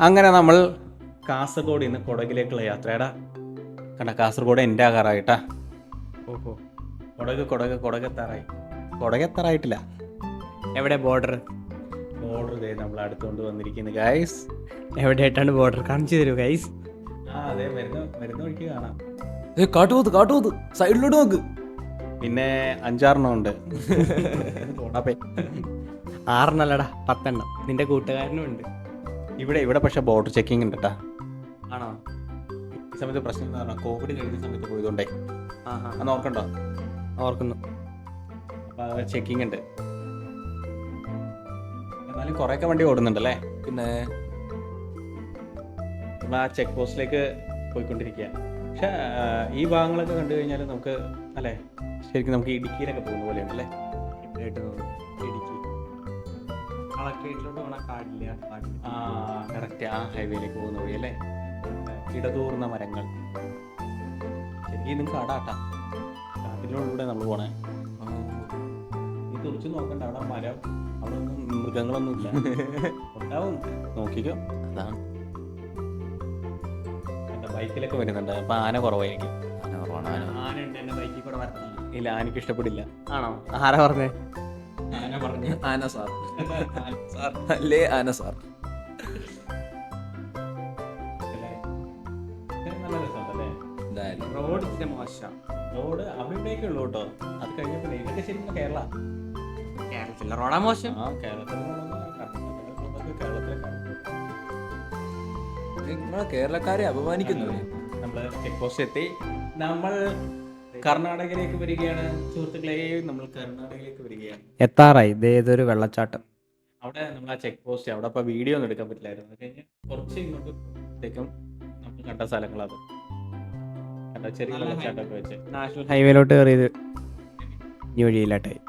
അങ്ങനെ നമ്മൾ കാസർഗോഡ് ഇന്ന് കുടകിലേക്കുള്ള യാത്രയടാ. കണ്ട കാസർഗോഡ് എന്റെ ആകാറായിട്ടാ ഓഹോ. കുടക് കുടക് കുടകെത്താറായി. കുടകെത്താറായിട്ടില്ല. എവിടെ ബോർഡർ ബോർഡർ ചെയ്ത് നമ്മൾ അടുത്തുകൊണ്ട് വന്നിരിക്കുന്നു ഗൈസ് എവിടെയായിട്ടാണ് ബോർഡർ കാണിച്ചു തരൂ ഗൈസ് ആ അതെ മരുന്ന് മരുന്ന് വഴിക്ക് കാണാം. ഏ കാട്ടുപോത്ത് കാട്ടുപോത്ത്. സൈഡിലോട്ട് നോക്ക്. പിന്നെ അഞ്ചാറെണ്ണം ഉണ്ട്. ആറെണ്ണല്ലടാ പത്തെണ്ണം. നിന്റെ കൂട്ടുകാരനും ഉണ്ട്. ഇവിടെ ഇവിടെ പക്ഷേ ബോർഡർ ചെക്കിംഗ് ഉണ്ട് കേട്ടാ ആണോ? ഈ സമയത്ത് പ്രശ്നം എന്താ പറഞ്ഞാൽ കോവിഡ് കഴിഞ്ഞ സമയത്ത് പോയതുകൊണ്ടേ. ആ ആ അത് നോക്കണ്ടോ ഓർക്കുന്നു അപ്പോൾ ചെക്കിംഗ് ഉണ്ട്. എന്നാലും കുറേയൊക്കെ വണ്ടി ഓടുന്നുണ്ടല്ലേ? പിന്നെ? ആ ചെക്ക് പോസ്റ്റിലേക്ക് പോയിക്കൊണ്ടിരിക്കുക പക്ഷെ ഈ ഭാഗങ്ങളൊക്കെ കണ്ടു കഴിഞ്ഞാൽ നമുക്ക് അല്ലേ? ശരിക്കും നമുക്ക് ഇടുക്കിയിലൊക്കെ പോകുന്ന പോലെ ഉണ്ടല്ലേ ഇതായിട്ട് തോന്നുന്നു ഇടുക്കി കളക്ട്രേറ്റിലോട്ട് പോണ കാടില്ല ആ കറക്റ്റ് ആ ഹൈവേയിലേക്ക് പോകുന്ന വഴി അല്ലേ? ഇടതൂർന്ന മരങ്ങൾ. ശരിക്കും ഇതും കാടാട്ടാ. കാട്ടിലൂടെ നമ്മൾ പോണേ. നീ തുറച്ച് നോക്കണ്ട അവിടെ മരം അവിടെ ഒന്നും മൃഗങ്ങളൊന്നും ഇല്ല ഉണ്ടാവും. നോക്കിക്കോ. അതാണ്. ബൈക്കിലൊക്കെ വരുന്നുണ്ട് അപ്പൊ ആന കുറവായിരിക്കും. ആന കുറവാണ്, ആന. ആന ഉണ്ട് എന്റെ ബൈക്കിൽ കൂടെ വരത്തില്ല. ഇല്ല ആനക്ക് ഇഷ്ടപ്പെടില്ല. ആണോ? ആരാ പറഞ്ഞേ? ആന പറഞ്ഞു? ആന സാർ. അല്ലേ? ആന സാർ. റോഡ് ഇച്ചിരി മോശം. റോഡ് അവിടെയൊക്കെ ഉള്ളൂ കേട്ടോ. അത് കഴിഞ്ഞപ്പോൾ ഇതൊക്കെ ശരിക്കും കേരള. കേരളത്തിലെ റോഡാ മോശം. ആ കേരളത്തിൽ കേരളത്തിലെ. നിങ്ങളെ കേരളക്കാരെ അപമാനിക്കുന്നു. നമ്മൾ ചെക്ക് പോസ്റ്റ് എത്തി നമ്മൾ കർണാടകയിലേക്ക് വരികയാണ്. സുഹൃത്തുക്കളെ നമ്മൾ കർണാടകയിലേക്ക് വരികയാണ് എത്താറായി. ഇതേതൊരു വെള്ളച്ചാട്ടം. അവിടെ നമ്മൾ ആ ചെക്ക് പോസ്റ്റ് അവിടെ അപ്പോൾ വീഡിയോ ഒന്നും എടുക്കാൻ പറ്റില്ലായിരുന്നു. അത് കഴിഞ്ഞ് കുറച്ച് ഇങ്ങോട്ട് പോകുമ്പോഴത്തേക്കും നമ്മൾ കണ്ട സ്ഥലങ്ങളത്. കണ്ട ചെറിയ വെള്ളച്ചാട്ടമൊക്കെ വെച്ച്. നാഷണൽ ഹൈവേയിലോട്ട് കയറിയത് ഇനി വഴിയില്ലാട്ടായി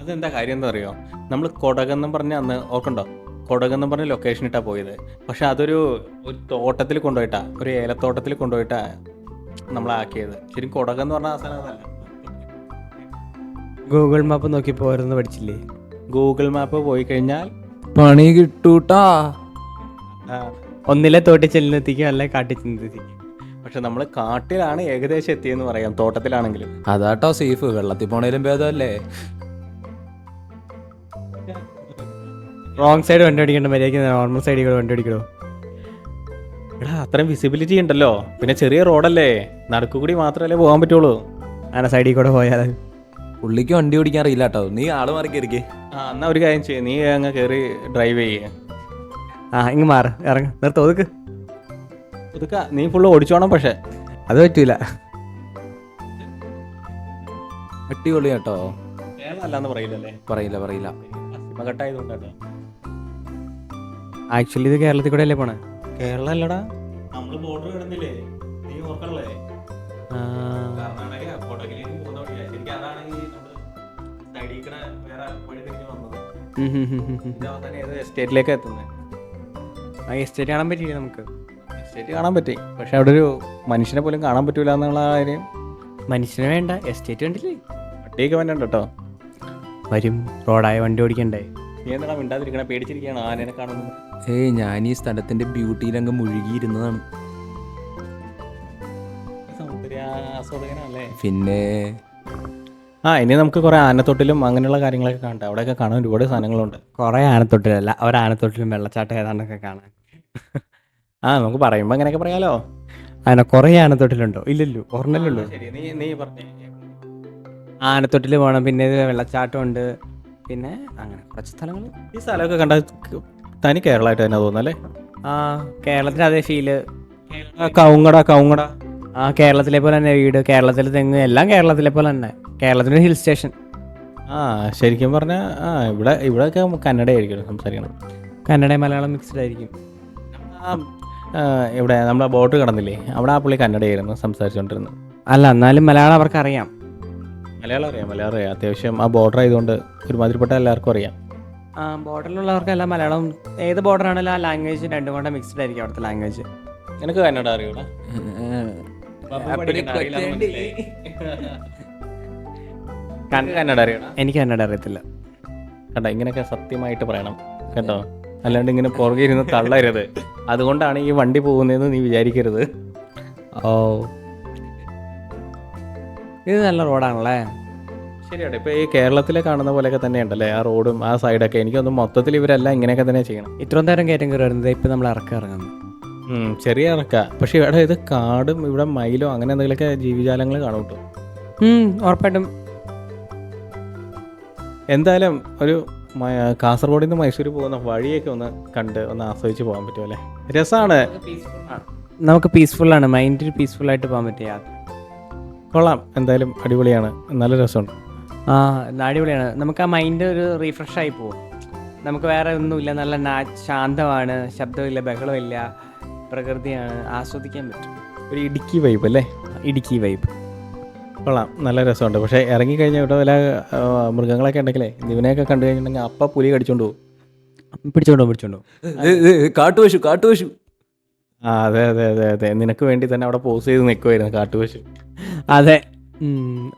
അതെന്താ കാര്യം എന്താ അറിയോ നമ്മൾ കൊടകെന്നും പറഞ്ഞ അന്ന് ഓർക്കണ്ടോ കൊടകെന്നും പറഞ്ഞ ലൊക്കേഷൻ ഇട്ടാ പോയത്. പക്ഷെ അതൊരു ഒരു തോട്ടത്തിൽ കൊണ്ടുപോയിട്ടാ ഒരു ഏലത്തോട്ടത്തിൽ കൊണ്ടുപോയിട്ടാ നമ്മളാക്കിയത്. ശരിക്കും കൊടകെന്ന് പറഞ്ഞ ആ സ്ഥലം അതല്ല. ഗൂഗിൾ മാപ്പ് നോക്കി പോരുന്ന് പഠിച്ചില്ലേ? ഗൂഗിൾ മാപ്പ് പോയി കഴിഞ്ഞാൽ പണി കിട്ടൂട്ടാ. ആ, ഒന്നിലെ തോട്ടി ചെല്ലുന്നെത്തിക്കും അല്ലെ കാട്ടി ചെന്നെത്തിക്കും പക്ഷെ നമ്മൾ കാട്ടിലാണ് ഏകദേശം എത്തിയെന്ന് പറയാം തോട്ടത്തിലാണെങ്കിലും. അതാട്ടോ സേഫ് വെള്ളത്തിൽ പോണേലും ഭേദമല്ലേ? റോങ് സൈഡ് വണ്ടി ഓടിക്കേണ്ട മര്യാദയ്ക്ക് നോർമൽ സൈഡിൽ കൂടെ വണ്ടി ഓടിക്കണോ എടാ അത്രയും വിസിബിലിറ്റി ഉണ്ടല്ലോ. പിന്നെ ചെറിയ റോഡല്ലേ നടുക്കു കൂടി മാത്രമല്ലേ പോകാൻ പറ്റുള്ളൂ. അങ്ങനെ സൈഡിൽ കൂടെ പോയാൽ പുള്ളിക്ക് വണ്ടി ഓടിക്കാൻ അറിയില്ല കേട്ടോ. നീ ആൾ മാറി കയറിക്കേ ആ എന്നാ ഒരു കാര്യം ചെയ്യ. നീ അങ്ങ് കയറി ഡ്രൈവ് ചെയ്യേ. ആ ഇങ്ങ് മാറ. ഇറങ്ങ. നിർത്തോ ഒതുക്ക്. ഒതുക്ക. നീ ഫുള്ള് ഓടിച്ചോണം പക്ഷേ. അത് പറ്റൂല. അടിപൊളി കേട്ടോ. പറയില്ലല്ലേ? പറയില്ല പറയില്ല. പശ്ചിമഘട്ടായതുകൊണ്ടല്ലോ ആക്ച്വലി ഇത് കേരളത്തിൽ കൂടെ അല്ലേ പോണേ? കേരളം അല്ലടാ നമ്മൾ ബോർഡർ കിടന്നില്ലേ? നീ ഓർക്കണല്ലേ? കർണാടക വേറെ വഴി തിരിഞ്ഞ് വന്നത് ഇത് അവസാനം ഏത് എസ്റ്റേറ്റിലേക്ക് എത്തുന്നത്. ആ എസ്റ്റേറ്റ് കാണാൻ പറ്റിയില്ല നമുക്ക്? എസ്റ്റേറ്റ് കാണാൻ പറ്റി. പക്ഷെ അവിടെ ഒരു മനുഷ്യനെ പോലും കാണാൻ പറ്റൂല എന്നുള്ള കാര്യം. മനുഷ്യനെ വേണ്ട എസ്റ്റേറ്റ് കണ്ടില്ലേ? വണ്ടിയൊക്കെ വേണ്ട കേട്ടോ. വരും റോഡായ വണ്ടി ഓടിക്കണ്ടേ? നീ എന്താണ് മിണ്ടാതിരിക്കണേ? പേടിച്ചിരിക്കുകയാണ് ആനേനെ കാണുന്നത് ഏയ് ഞാൻ ഈ സ്ഥലത്തിന്റെ ബ്യൂട്ടിയിൽ അങ്ങ് മുഴുകിയിരുന്നതാണ്. സൗന്ദര്യ ആസ്വാദകനല്ലേ പിന്നെ ആ ഇനി നമുക്ക് കുറെ ആനത്തൊട്ടിലും അങ്ങനെയുള്ള കാര്യങ്ങളൊക്കെ കാണട്ടെ. അവിടെയൊക്കെ കാണാൻ ഒരുപാട് സാധനങ്ങളുണ്ട്. കുറേ ആനത്തൊട്ടിലല്ല ഒരാനത്തൊട്ടിലും വെള്ളച്ചാട്ടം ഏതാണ്ടൊക്കെ കാണാൻ. ആ നമുക്ക് പറയുമ്പോൾ അങ്ങനെയൊക്കെ പറയാലോ? അങ്ങനെ കുറേ ആനത്തൊട്ടിലുണ്ടോ? ഇല്ലല്ലോ ഒരെണ്ണല്ലോ ശരി നീ നീ പറഞ്ഞേ. ആനത്തൊട്ടിൽ പോകണം പിന്നെ ഇത് വെള്ളച്ചാട്ടമുണ്ട് പിന്നെ അങ്ങനെ കുറച്ച് സ്ഥലങ്ങൾ ഈ സ്ഥലമൊക്കെ കണ്ട തനി കേരളമായിട്ട് തന്നെ തോന്നുന്നല്ലേ? ആ കേരളത്തിന് അതേ ഫീൽ കൗങ്ങട കൗങ്ങട. ആ കേരളത്തിലെ പോലെ തന്നെ വീട് കേരളത്തിലെ തെങ്ങ് എല്ലാം കേരളത്തിലെ പോലെ തന്നെ. കേരളത്തിന്റെ ഹിൽ സ്റ്റേഷൻ ആ ശരിക്കും പറഞ്ഞാൽ ആ ഇവിടെ ഇവിടെയൊക്കെ കന്നഡയായിരിക്കും സംസാരിക്കണം കന്നഡ മലയാളം മിക്സ്ഡ് ആയിരിക്കും ഇവിടെ നമ്മളെ ബോട്ട് കടന്നില്ലേ അവിടെ ആ പുള്ളി കന്നഡയായിരുന്നു സംസാരിച്ചുകൊണ്ടിരുന്നത് അല്ല എന്നാലും മലയാളം അവർക്ക് അറിയാം മലയാളം അറിയാം മലയാളം അറിയാം അത്യാവശ്യം ആ ബോർഡർ ആയതുകൊണ്ട് ഒരുമാതിരിപ്പെട്ട എല്ലാവർക്കും അറിയാം ആ ബോർഡറിലുള്ളവർക്കെല്ലാം മലയാളം ഏത് ബോർഡർ ആണെങ്കിലും ആ ലാംഗ്വേജ് രണ്ടും കൂടെ മിക്സ്ഡ് ആയിരിക്കും അവിടുത്തെ ലാംഗ്വേജ് എനിക്ക് കന്നഡ അറിയൂടാ കന്നഡ അറിയണം? എനിക്ക് കന്നഡ അറിയത്തില്ല. കേട്ടോ ഇങ്ങനെയൊക്കെ സത്യമായിട്ട് പറയണം കേട്ടോ? അല്ലാണ്ട് ഇങ്ങനെ പുറകെ ഇരുന്ന് തള്ളരുത്. അതുകൊണ്ടാണ് ഈ വണ്ടി പോകുന്നതെന്ന് നീ വിചാരിക്കരുത്. ഓ. ഇത് നല്ല റോഡാണല്ലേ? ശരിയാണ് ഇപ്പോൾ ഈ കേരളത്തിലെ കാണുന്ന പോലെയൊക്കെ തന്നെ ഉണ്ടല്ലേ ആ റോഡും ആ സൈഡൊക്കെ. എനിക്കൊന്നും മൊത്തത്തിൽ ഇവരെല്ലാം ഇങ്ങനെയൊക്കെ തന്നെ ചെയ്യണം. ഇത്രയും നേരം കയറ്റം കയറി വരുന്നത് ഇപ്പം നമ്മൾ ഇറക്കം ഇറങ്ങുന്നു. ചെറിയ ഇറക്ക. പക്ഷെ ഇവിടെ ഇത് കാടും ഇവിടെ മയിലോ അങ്ങനെ എന്തെങ്കിലുമൊക്കെ ജീവിജാലങ്ങൾ കാണും കേട്ടോ. ഉറപ്പായിട്ടും എന്തായാലും ഒരു കാസർഗോഡിൽ നിന്ന് മൈസൂർ പോകുന്ന വഴിയൊക്കെ ഒന്ന് കണ്ട് ഒന്ന് ആസ്വദിച്ച് പോകാൻ പറ്റും അല്ലേ? രസമാണ് നമുക്ക് പീസ്ഫുള്ളാണ് മൈൻഡിൽ പീസ്ഫുൾ ആയിട്ട് പോകാൻ പറ്റിയ യാത്ര. കൊള്ളാം. എന്തായാലും അടിപൊളിയാണ്. നല്ല രസമുണ്ട്. ആ അടിപൊളിയാണ്. നമുക്ക് ആ മൈൻഡ് ഒരു റീഫ്രഷ് ആയി പോകും നമുക്ക് വേറെ ഒന്നുമില്ല. നല്ല നാ ശാന്തമാണ്. ശബ്ദമില്ല ബഹളമില്ല. പ്രകൃതിയാണ്. ആസ്വദിക്കാൻ പറ്റും. ഒരു ഇടുക്കി വൈബ് അല്ലേ? ഇടുക്കി വൈബ് കൊള്ളാം. നല്ല രസമുണ്ട്. പക്ഷേ ഇറങ്ങിക്കഴിഞ്ഞാൽ ഇവിടെ വല്ല മൃഗങ്ങളൊക്കെ ഉണ്ടെങ്കിലേ ഇവനെയൊക്കെ കണ്ടു കഴിഞ്ഞിട്ടുണ്ടെങ്കിൽ അപ്പ പുലി കടിച്ചോണ്ട് പോകും പിടിച്ചോണ്ടോ പിടിച്ചോണ്ടോ കാട്ടുപശു കാട്ടുപശു. ആ അതെ അതെ അതെ അതെ. നിനക്ക് വേണ്ടി തന്നെ അവിടെ പോസ് ചെയ്ത് നിൽക്കുമായിരുന്നു കാട്ടുപശു. അതെ.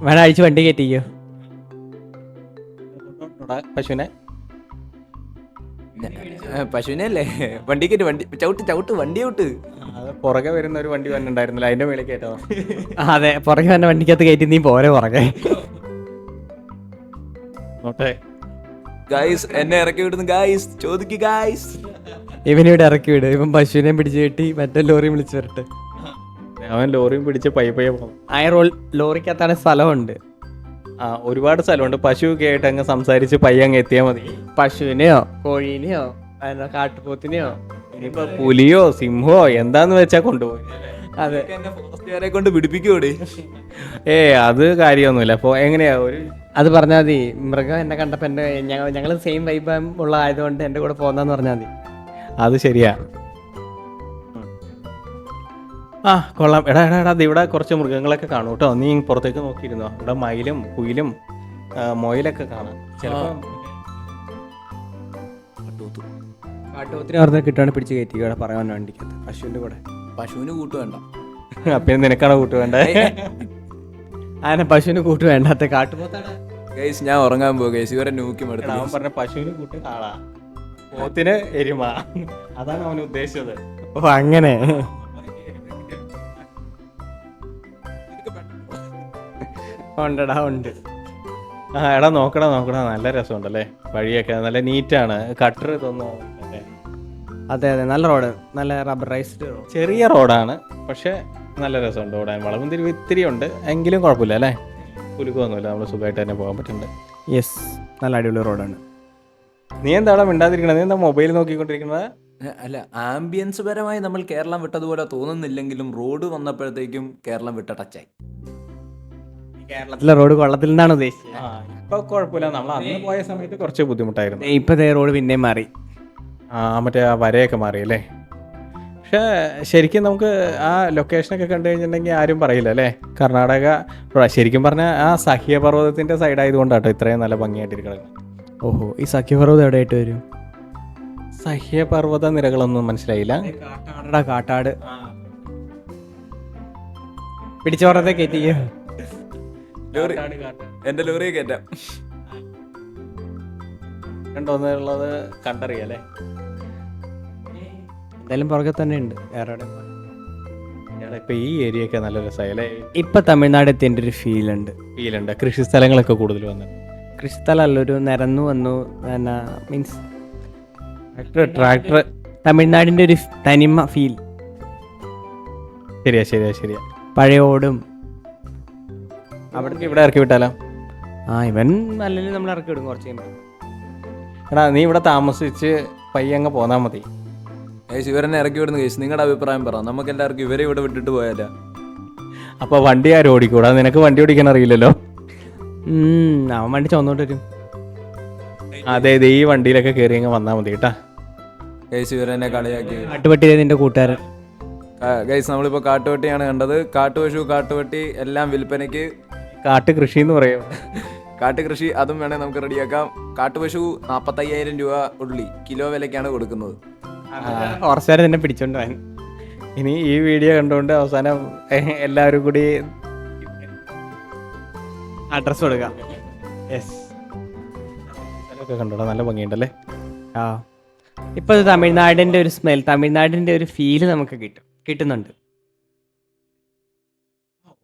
വേണം അഴിച്ച് വണ്ടി കയറ്റിക്കോ? പശുവിനെ. പശുവിനെ അല്ലേ വണ്ടി കയറ്റി വണ്ടി ചവിട്ട് ചവിട്ട് വണ്ടി ഔട്ട് പുറകെ വരുന്ന ഒരു വണ്ടി വന്നിട്ടുണ്ടായിരുന്നില്ല അതിന്റെ മേളിൽ കേട്ടോ അതെ പുറകെ വന്ന വണ്ടിക്കകത്ത് കയറ്റി നീ പോരെ പുറകെ. ഗായ്സ് എന്നെ ഇറക്കി വിടുന്നു ഗായ്സ് ചോദിക്ക് ഗായ്സ് ഇവനിവിടെ ഇറക്കി വിട്. ഇവൻ പശുവിനെ പിടിച്ച് കെട്ടി മറ്റേ ലോറി വിളിച്ചു വരട്ടെ. അവൻ ലോറിയും പിടിച്ച് പയ്യെ പോകും ആ റോൾ ലോറിക്കകത്താണ് സ്ഥലമുണ്ട്. ആ ഒരുപാട് സ്ഥലമുണ്ട്. പശു ഒക്കെ ആയിട്ട് അങ്ങ് സംസാരിച്ച് പയ്യ അങ്ങ് എത്തിയാൽ മതി. പശുവിനെയോ കോഴീനെയോ കാട്ടുപോത്തിനെയോ? ഇനിയിപ്പോ പുലിയോ സിംഹോ എന്താന്ന് വെച്ചാ കൊണ്ടുപോയി. അതെ. ഫോറസ്റ്റുകാരെ കൊണ്ട് പിടിപ്പിക്കൂടെ ഏ അത് കാര്യമൊന്നുമില്ല. അപ്പൊ എങ്ങനെയാ ഒരു അത് പറഞ്ഞാൽ മതി. മൃഗം എന്നെ കണ്ടപ്പോൾ എന്റെ ഞങ്ങൾ ഞങ്ങൾ സെയിം വൈബ് ഉള്ള ആയതുകൊണ്ട് എന്റെ കൂടെ പോകുന്നതെന്ന് പറഞ്ഞാൽ മതി. അത് ശരിയാ. ആ കൊള്ളാം. എടാ എടാ എടാ ഇവിടെ കുറച്ച് മൃഗങ്ങളൊക്കെ കാണും കേട്ടോ. നീ പുറത്തേക്ക് നോക്കിയിരുന്നോ? ഇവിടെ മയിലും കുയിലും മൊയിലൊക്കെ കാണാം. ചിലപ്പോ കാട്ടുപോത്തിന് പറഞ്ഞാൽ കിട്ടുകയാണ് പിടിച്ച് കയറ്റി. ഇവിടെ പറയാൻ വേണ്ടി പശുവിന്റെ കൂടെ. പശുവിന് കൂട്ട് വേണ്ട. അപ്പം നിനക്കാണ് കൂട്ട് വേണ്ടേ? അങ്ങനെ പശുവിന് കൂട്ട് വേണ്ടാത്ത കാട്ടുപോത്താണ്. ഗൈസ് ഞാൻ ഉറങ്ങാൻ പോകും ഗൈസ്. ഇവരെ നൂക്കി മടുത്തു. അവൻ പറഞ്ഞ പശുവിന് കൂട്ട് കാളാ പോത്തിന് എരുമ. അതാണ് അവൻ ഉദ്ദേശിച്ചത്. ഓ അങ്ങനെ. ഉണ്ടടാ ഉണ്ട്. ആ എടാ നോക്കടാ നോക്കടാ നല്ല രസമുണ്ടല്ലേ? വഴിയൊക്കെ നല്ല നീറ്റാണ്. കട്ടർ ഇതൊന്നും. അതെ അതെ നല്ല റോഡ് നല്ല റബ്ബറൈസ്ഡ് റോഡ് ചെറിയ റോഡാണ് പക്ഷെ നല്ല രസമുണ്ട് ഓടാൻ. വളവും തിരിവ് ഇത്തിരി ഉണ്ട് എങ്കിലും കുഴപ്പമില്ല അല്ലേ? കുലുക്കൊന്നുമില്ല നമ്മൾ സുഖമായിട്ട് തന്നെ പോകാൻ പറ്റുന്നുണ്ട്. യെസ് നല്ല അടിപൊളി റോഡാണ്. നീ എന്താടാ മിണ്ടാതിരിക്കണത്? നീ എന്താ മൊബൈൽ നോക്കിക്കൊണ്ടിരിക്കുന്നത് അല്ല ആംബിയൻസ് പരമായി നമ്മൾ കേരളം വിട്ടതുപോലെ തോന്നുന്നില്ലെങ്കിലും റോഡ് വന്നപ്പോഴത്തേക്കും കേരളം വിട്ട ടച്ചായി കേരളത്തിലെ റോഡ് കൊള്ളത്തിൽ നിന്നാണ് ഉദ്ദേശിച്ചത്. ഇപ്പൊ കുഴപ്പമില്ല. നമ്മൾ അന്ന് പോയ സമയത്ത് കുറച്ച് ബുദ്ധിമുട്ടായിരുന്നു. ഇപ്പൊ റോഡ് പിന്നെ മാറി. ആ മറ്റേ ആ വരയൊക്കെ മാറി അല്ലേ? പക്ഷേ ശരിക്കും നമുക്ക് ആ ലൊക്കേഷനൊക്കെ കണ്ടു കഴിഞ്ഞിട്ടുണ്ടെങ്കിൽ ആരും പറയില്ല അല്ലേ? കർണാടക ശരിക്കും പറഞ്ഞാൽ ആ സഹ്യപർവതത്തിന്റെ സൈഡായതുകൊണ്ടാട്ടോ ഇത്രയും നല്ല ഭംഗിയായിട്ടിരിക്കുന്നത് ഓഹോ ഈ സഖ്യപർവതം എവിടെയായിട്ട് വരും? സഹ്യപർവത നിരകളൊന്നും മനസ്സിലായില്ല. കാട്ടാടാ. കാട്ടാട്. പിടിച്ചോറത്തെ പറഞ്ഞത്തെ കയറ്റിക്കോ. ലോറി. എന്റെ ലോറിയെ കയറ്റാം. രണ്ടോന്നുള്ളത് കണ്ടറിയല്ലേ? എന്തായാലും പുറകെ തന്നെ ഉണ്ട്. വേറെ ഇപ്പൊ ഈ ഏരിയ ഒക്കെ നല്ല രസമായി അല്ലേ? ഇപ്പൊ തമിഴ്നാട് എത്തിന്റെ ഒരു ഫീൽ ഉണ്ട്. ഫീൽ ഉണ്ട് കൃഷി സ്ഥലങ്ങളൊക്കെ കൂടുതൽ വന്നു കൃഷി കൃഷിസ്ഥലമല്ല ഒരു നിരന്നു വന്നു. മീൻസ് ട്രാക്ടർ ട്രാക്ടർ തമിഴ്നാടിന്റെ ഒരു തനിമ ഫീൽ ശരിയാ ശരിയാ ശരിയാ. പഴയ ഓടും അവിടെ ഇവിടെ ഇറക്കി വിട്ടാലോ? ആ ഇവൻ അല്ലെങ്കിൽ നമ്മൾ ഇറക്കി വിടും കുറച്ച് കഴിയുമ്പോൾ എടാ നീ ഇവിടെ താമസിച്ച് പയ്യങ്ങ് പോന്നാ മതി. കേസ് ഇവരെന്നെ ഇറക്കി വിടുന്ന കേസ്. നിങ്ങളുടെ അഭിപ്രായം പറ. നമുക്ക് എല്ലാവർക്കും ഇവരെ ഇവിടെ വിട്ടിട്ട് പോയാലോ? അപ്പൊ വണ്ടി ആരും ഓടിക്കൂടാ? നിനക്ക് വണ്ടി ഓടിക്കാൻ അറിയില്ലല്ലോ. ഉം, അവൻ വണ്ടി ചുവന്നോട്ട് വരും. അതെ അതെ ഈ വണ്ടിയിലൊക്കെ കയറി അങ്ങ് വന്നാ മതി കേട്ടാ. കേസ് ഇവരെന്നെ കളിയാക്കി. കാട്ടുപട്ടി നിന്റെ കൂട്ടുകാരൻ. ഗൈസ് നമ്മളിപ്പോൾ കാട്ടുവെട്ടിയാണ് കണ്ടത്. കാട്ടുപശു കാട്ടുവെട്ടി എല്ലാം വിൽപ്പനയ്ക്ക് കാട്ട് കൃഷി എന്ന് പറയും. കാട്ടുകൃഷി അതും വേണേൽ നമുക്ക് റെഡിയാക്കാം. കാട്ടുപശു നാപ്പത്തയ്യായിരം രൂപ ഉള്ളി. കിലോ വിലക്കാണ് കൊടുക്കുന്നത്. കുറച്ചേരം തന്നെ പിടിച്ചോണ്ട് പോകാൻ ഇനി ഈ വീഡിയോ കണ്ടുകൊണ്ട് അവസാനം എല്ലാവരും കൂടി അഡ്രസ് കൊടുക്കാം. യെസ് കണ്ടോടാ നല്ല ഭംഗിയുണ്ടല്ലേ? ആ. ഇപ്പോൾ തമിഴ്നാടിന്റെ ഒരു സ്മെൽ തമിഴ്നാടിന്റെ ഒരു ഫീൽ നമുക്ക് കിട്ടും. കിട്ടുന്നുണ്ട്.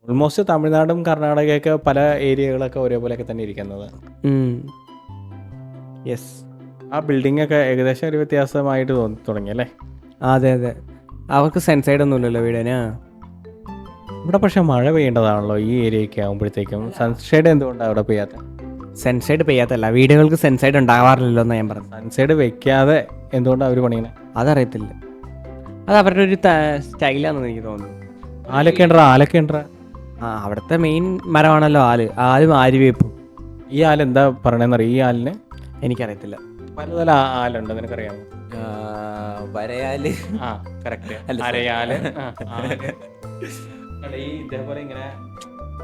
ഓൾമോസ്റ്റ് തമിഴ്നാടും കർണാടകയൊക്കെ പല ഏരിയകളൊക്കെ ഒരേപോലെയൊക്കെ തന്നെ ഇരിക്കുന്നത്. യെസ് ആ ബിൽഡിംഗ് ഒക്കെ ഏകദേശം ഒരു വ്യത്യാസമായിട്ട് തോന്നി തുടങ്ങി അല്ലേ? അതെ അതെ. അവർക്ക് സെൻസൈഡ് ഒന്നുമില്ലല്ലോ വീടിന്. ഇവിടെ പക്ഷെ മഴ പെയ്യേണ്ടതാണല്ലോ ഈ ഏരിയയൊക്കെ ആകുമ്പോഴത്തേക്കും സൺസൈഡ് എന്തുകൊണ്ടാണ് അവിടെ പെയ്യാത്ത? സെൻസൈഡ് പെയ്യാത്തല്ല വീടുകൾക്ക് സെൻസൈഡ് ഉണ്ടാവാറില്ലല്ലോ എന്ന് ഞാൻ പറഞ്ഞു സൺസൈഡ് വെക്കാതെ എന്തുകൊണ്ടാണ് അവർ പണിയണേ? അതറിയത്തില്ല. അത് അവരുടെ ഒരു സ്റ്റൈലാണെന്ന് എനിക്ക് തോന്നുന്നു. ആലക്കേണ്ട ഉണ്ടോ ആലൊക്കെ ഉണ്ടോ ആ അവിടുത്തെ മെയിൻ മരമാണല്ലോ ആൽ. ആലും ആര്യവേപ്പും. ഈ ആൽ എന്താ പറയണെന്നറിയോ ഈ ആലിന്? എനിക്കറിയത്തില്ല. പലതല ആലുണ്ട്? നിനക്കറിയാമോ? വരയാൽ. ആ കറക്റ്റ് അല്ല, അരയാൽ. ഈ ഇതേപോലെ ഇങ്ങനെ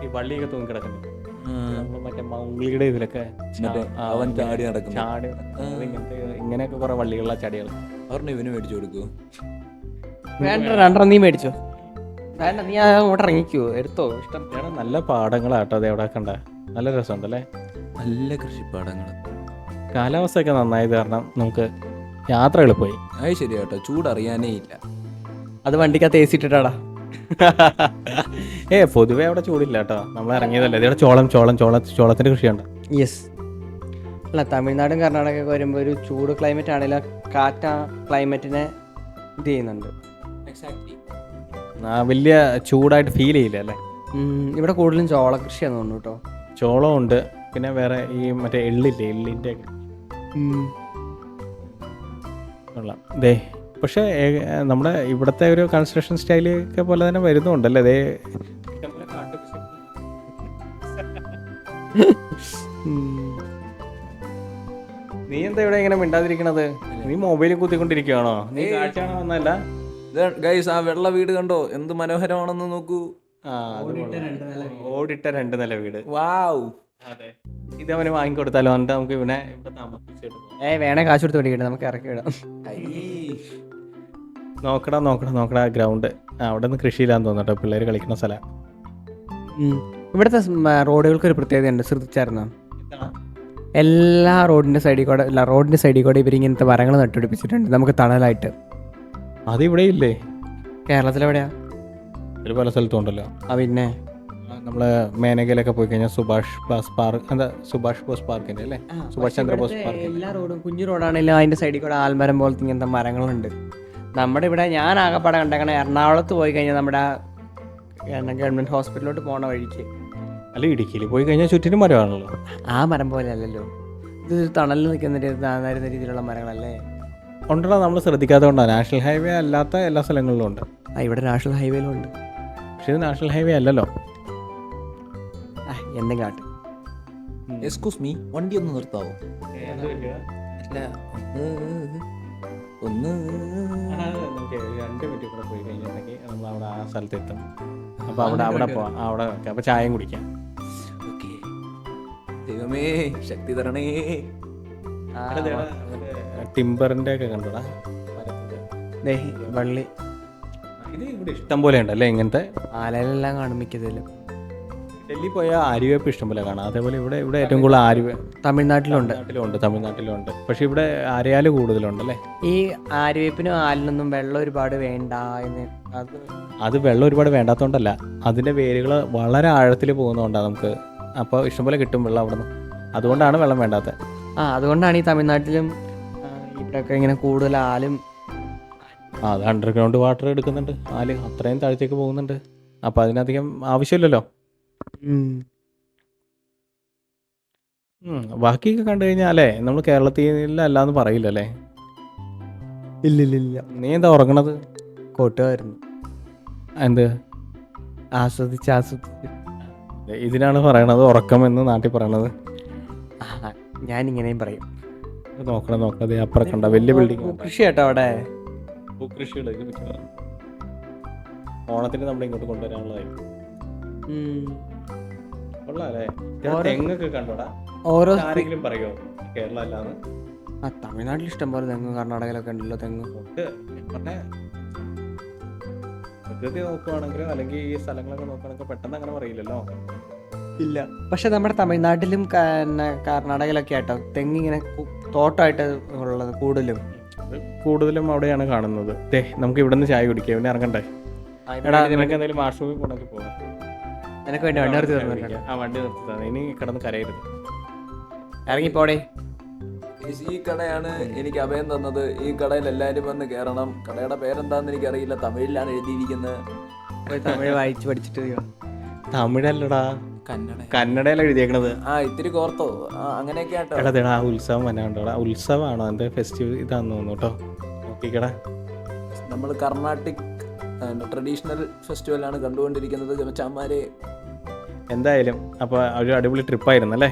ഈ വള്ളിയൊക്കെ തൂങ്ങി കിടക്കുന്നുണ്ട് മറ്റേ മൗളിയുടെ ഇതിലൊക്കെ അവൻ ചാടി നടക്കുന്നു. ചാടി. ഇങ്ങനത്തെ ഇങ്ങനെയൊക്കെ കുറെ വള്ളികളുള്ള ചടികൾ അവരുടെ ഇവന് മേടിച്ചു കൊടുക്കൂ വേണ്ട. രണ്ടെണ്ണം നീ മേടിച്ചോ. വേണ്ട നീ അവിടെ ഇറങ്ങിക്കോ. എടുത്തോ. ഇഷ്ടം. നല്ല പാടങ്ങളാട്ടോ അത് എവിടെ കണ്ട നല്ല രസമുണ്ടല്ലേ? നല്ല കൃഷിപ്പാടങ്ങൾ കാലാവസ്ഥയൊക്കെ നന്നായത് കാരണം നമുക്ക് യാത്രകൾ പോയി. അത് ശരിയാട്ടോ. ചൂടറിയാനേ ഇല്ല. അത് വണ്ടിക്കകത്ത് എ സി ഇട്ടിട്ടാടാ. ഏ പൊതുവെ അവിടെ ചൂടില്ല കേട്ടോ. നമ്മൾ ഇറങ്ങിയതല്ലേ. ഇവിടെ ചോളം ചോളം ചോള ചോളത്തിന്റെ കൃഷിയുണ്ട്. യെസ് അല്ല തമിഴ്നാടും കർണാടകയൊക്കെ വരുമ്പോൾ ഒരു ചൂട് ക്ലൈമറ്റ് ആണെങ്കിലും കാറ്റ ക്ലൈമറ്റിനെ ഇത് ചെയ്യുന്നുണ്ട്. ആ, വലിയ ചൂടായിട്ട് ഫീൽ ചെയ്യില്ല അല്ലേ? ഇവിടെ കൂടുതലും ചോള കൃഷിയാന്ന് തോന്നുന്നു കേട്ടോ. ചോളം ഉണ്ട് പിന്നെ വേറെ ഈ മറ്റേ എള്ളില്ലേ എള്ളിന്റെ കൊള്ളാം. ദേ പക്ഷേ നമ്മുടെ ഇവിടുത്തെ ഒരു കൺസ്ട്രക്ഷൻ സ്റ്റൈൽ ഒക്കെ പോലെ തന്നെ വരുന്നുണ്ടല്ലേ? ദേ നീ എന്താ ഇവിടെ ഇങ്ങനെ മിണ്ടാതിരിക്കണത്? നീ മൊബൈലിൽ കുത്തിക്കൊണ്ടിരിക്കുകയാണോ നീ കാഴ്ചയാണോ വന്നല്ല ഗൈസ് ആ വെള്ള വീട് കണ്ടോ? എന്ത് മനോഹരമാണെന്ന് നോക്കൂ. ഓടിട്ട രണ്ട് നില വീട്. വാവ്. അതെ. ഇത് അവന് വാങ്ങിക്കൊടുത്താലോ? എന്നിട്ട് നമുക്ക് ഇവനെ ഇവിടെ താമസിച്ചെടുക്കാം ഏ വേണേ കാശ് കൊടുത്ത് വേണ്ടി നമുക്ക് ഇറക്കി വിടാം. നോക്കടാ നോക്കടാ നോക്കടാ ഗ്രൗണ്ട് അവിടെ നിന്ന് കൃഷിയില്ലാന്ന് തോന്നട്ടോ പിള്ളേർ കളിക്കുന്ന സ്ഥലം. ഇവിടുത്തെ റോഡുകൾക്ക് ഒരു പ്രത്യേകത ഉണ്ട് ശ്രദ്ധിച്ചായിരുന്നോ എല്ലാ റോഡിന്റെ സൈഡിൽ കൂടെ റോഡിന്റെ സൈഡിൽ കൂടെ ഇവരിങ്ങനത്തെ മരങ്ങൾ നട്ടുപിടിപ്പിച്ചിട്ടുണ്ട്. നമുക്ക് തണലായിട്ട്. അത് ഇവിടെ ഇല്ലേ കേരളത്തിലെവിടെയാ? ഒരു പല സ്ഥലത്തും ഉണ്ടല്ലോ. ആ പിന്നെ? നമ്മൾ മേനകയിലൊക്കെ പോയി കഴിഞ്ഞാൽ സുഭാഷ് ബോസ് പാർക്ക് എന്താ സുഭാഷ് ബോസ് പാർക്കിന്റെ അല്ലേ? സുഭാഷ് ചന്ദ്ര ബോസ് പാർക്ക് എല്ലാ റോഡും കുഞ്ഞു റോഡാണെങ്കിലും അതിന്റെ സൈഡിൽ കൂടെ ആൽമരം പോലത്തെ ഇങ്ങനത്തെ മരങ്ങളുണ്ട്. നമ്മുടെ ഇവിടെ ഞാൻ ആകെപ്പാടെ കണ്ടേക്കണ എറണാകുളത്ത് പോയി കഴിഞ്ഞാൽ നമ്മുടെ ഗവൺമെന്റ് ഹോസ്പിറ്റലിലോട്ട് പോണ വഴിക്ക്. അല്ല ഇടുക്കിയിൽ പോയി കഴിഞ്ഞാൽ ചുറ്റിനും മരമാണല്ലോ. ആ മരം പോലെ അല്ലല്ലോ. ഇത് തണലിൽ നിൽക്കുന്ന രീതി- രീതിയിലുള്ള മരങ്ങളല്ലേ? ഉണ്ടല്ലോ നമ്മൾ ശ്രദ്ധിക്കാത്തത് കൊണ്ടാണ് നാഷണൽ ഹൈവേ അല്ലാത്ത എല്ലാ സ്ഥലങ്ങളിലും ഉണ്ട്. ആ ഇവിടെ നാഷണൽ ഹൈവേയിലും ഉണ്ട്. പക്ഷേ ഇത് നാഷണൽ ഹൈവേ അല്ലല്ലോ. ആ എന്തെങ്കിലും എക്സ്ക്യൂസ് മീ വണ്ടി ഒന്ന് നിർത്താവോ? അല്ല ഒന്ന് ഒന്ന്. രണ്ട് മിനിറ്റ് കൂടെ പോയി കഴിഞ്ഞിട്ടുണ്ടെങ്കിൽ നമ്മൾ അവിടെ ആ സ്ഥലത്ത് എത്തും അപ്പോൾ അവിടെ അവിടെ പോവാം. ആ, അവിടെ അപ്പോൾ ചായയും കുടിക്കാം. ഓക്കേ ദൈവമേ ശക്തി തരണേ. ടിമ്പറിന്റെ ഒക്കെ കണ്ടോടാ വള്ളി. ഇത് ഇവിടെ ഇഷ്ടം പോലെ ഉണ്ടല്ലേ ഇങ്ങനത്തെ? ആലയിലെല്ലാം കാണും മിക്കതിലും. ഡൽഹി പോയാൽ ആര്യവേപ്പ് ഇഷ്ടം പോലെ കാണാം. അതേപോലെ ഇവിടെ ഇവിടെ ഏറ്റവും കൂടുതൽ ആര്യവേ തമിഴ്നാട്ടിലുണ്ട്. തമിഴ്നാട്ടിലുണ്ട് തമിഴ്നാട്ടിലുണ്ട്. പക്ഷെ ഇവിടെ ആര്യാൽ കൂടുതലുണ്ടല്ലേ ഈ ആര്യവേപ്പിനും ആലിനൊന്നും വെള്ളം ഒരുപാട് വേണ്ട എന്ന് അത് അത് വെള്ളം ഒരുപാട് വേണ്ടാത്തതുകൊണ്ടല്ല അതിന്റെ വേരുകൾ വളരെ ആഴത്തിൽ പോകുന്നതുകൊണ്ടാണ് നമുക്ക്. അപ്പോൾ ഇഷ്ടംപോലെ കിട്ടും വെള്ളം അവിടെ നിന്ന് അതുകൊണ്ടാണ് വെള്ളം വേണ്ടാത്തത് ആ അതുകൊണ്ടാണ് ഈ തമിഴ്നാട്ടിലും ഇവിടെയൊക്കെ ഇങ്ങനെ കൂടുതൽ ആലും അത് അണ്ടർഗ്രൗണ്ട് വാട്ടർ എടുക്കുന്നുണ്ട്. ആൽ അത്രയും താഴത്തേക്ക് പോകുന്നുണ്ട്. അപ്പം അതിനധികം ആവശ്യമില്ലല്ലോ? ബാക്കിയൊക്കെ കണ്ടു കഴിഞ്ഞാലേ നമ്മൾ കേരളത്തിൽ അല്ല? എന്ന് പറയില്ല അല്ലേ ഇല്ലില്ലില്ല. നീ എന്താ ഉറങ്ങണത്? കോട്ടുമായിരുന്നു എന്ത്? ആസ്വദിച്ച് ആസ്വദിച്ച്. ഇതിനാണ് പറയണത് ഉറക്കമെന്ന് നാട്ടിൽ പറയണത്. ഞാനിങ്ങനെയും പറയും. നോക്കണം നോക്കണം. അപ്പുറം കണ്ട വലിയ ബിൽഡിംഗ് കൃഷി ആട്ടോ അവിടെ? മിക്കവാറും. ഓണത്തിന് നമ്മൾ ഇങ്ങോട്ട് കൊണ്ടുവരാനുള്ളതായി. ഉം. കൊള്ളാല്ലേ? ഓരോ- തെങ്ങൊക്കെ കണ്ടോടാ. ഓരോ ആരെങ്കിലും പറയോ? കേരളം ആ തമിഴ്നാട്ടിൽ ഇഷ്ടം പോലെ തെങ്ങ് കർണാടകയിലൊക്കെ ഉണ്ടല്ലോ തെങ്ങ്. പ്രകൃതി നോക്കുവാണെങ്കിലും അല്ലെങ്കിൽ ഈ സ്ഥലങ്ങളൊക്കെ നോക്കുകയാണെങ്കിൽ പെട്ടെന്ന് അങ്ങനെ പറയില്ലല്ലോ? ഇല്ല. പക്ഷെ നമ്മുടെ തമിഴ്നാട്ടിലും കർണാടകയിലൊക്കെ ആട്ടോ തെങ്ങ് ഇങ്ങനെ തോട്ടമായിട്ട് ഉള്ളത് കൂടുതലും? കൂടുതലും അവിടെയാണ് കാണുന്നത്. ദേ നമുക്ക് ഇവിടെ നിന്ന് ചായ കുടിക്കാം. പിന്നെ ഇറങ്ങണ്ടേ? എടാ നിനക്ക് എന്തെങ്കിലും വാഷ്റൂമിൽ പോകണമെങ്കിൽ പോകാം നിനക്ക് വേണ്ടി വണ്ടി നിർത്തി തന്നിട്ടുണ്ട് ആ വണ്ടി നിർത്തി ഇനി കിടന്ന് കരയരുത്. ഇറങ്ങിപ്പോടേ. ഈ കടയാണ് എനിക്ക് അഭയം തന്നത്. ഈ കടയിൽ എല്ലാവരും വന്ന് കയറണം. കടയുടെ പേരെന്താന്ന് എനിക്കറിയില്ല. തമിഴിലാണ് എഴുതിയിരിക്കുന്നത്. തമിഴ് വായിച്ച് പഠിച്ചിട്ട്. തമിഴല്ലടാ. കന്നഡ. കന്നഡയിലാണ് എഴുതിയേക്കണത്. ആ ഇത്തിരി കോർത്തോ. അങ്ങനെയൊക്കെ ആട്ടോ. എടാ ആ ഉത്സവം വന്നാണ്ടോടാ ഉത്സവമാണോ അതിന്റെ ഫെസ്റ്റിവൽ ഇതാന്ന് തോന്നുന്നു കേട്ടോ. നോക്കിക്കടാ. നമ്മൾ കർണാട്ടിക് ട്രഡീഷണൽ ഫെസ്റ്റിവലാണ് കണ്ടുകൊണ്ടിരിക്കുന്നത് ചമച്ചാന്മാരെ എന്തായാലും അപ്പോൾ ഒരു അടിപൊളി ട്രിപ്പായിരുന്നു അല്ലേ?